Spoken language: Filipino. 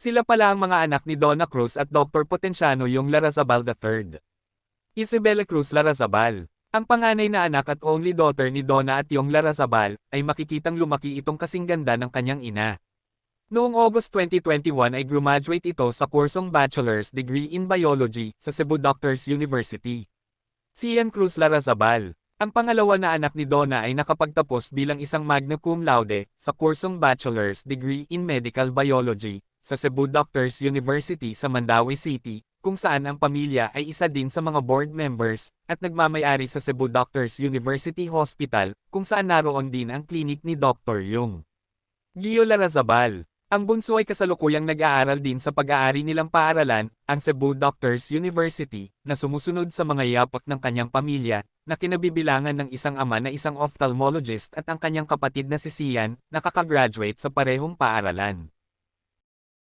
Sila pala ang mga anak ni Donna Cruz at Dr. Potenciano yung Larazabal III. Isabella Cruz Larazabal. Ang panganay na anak at only daughter ni Donna at yung Larazabal, ay makikitang lumaki itong kasing ganda ng kanyang ina. Noong August 2021 ay graduate ito sa kursong Bachelor's Degree in Biology sa Cebu Doctors University. Si Ian Cruz Larazabal. Ang pangalawa na anak ni Donna ay nakapagtapos bilang isang magna cum laude sa kursong Bachelor's Degree in Medical Biology sa Cebu Doctors University sa Mandaue City, kung saan ang pamilya ay isa din sa mga board members at nagmamayari sa Cebu Doctors University Hospital, kung saan naroon din ang klinik ni Dr. Yung. Gio Larazabal. Ang bunso ay kasalukuyang nag-aaral din sa pag-aari nilang paaralan, ang Cebu Doctors University, na sumusunod sa mga yapak ng kanyang pamilya, na kinabibilangan ng isang ama na isang ophthalmologist at ang kanyang kapatid na si Sian, na kakagraduate sa parehong paaralan.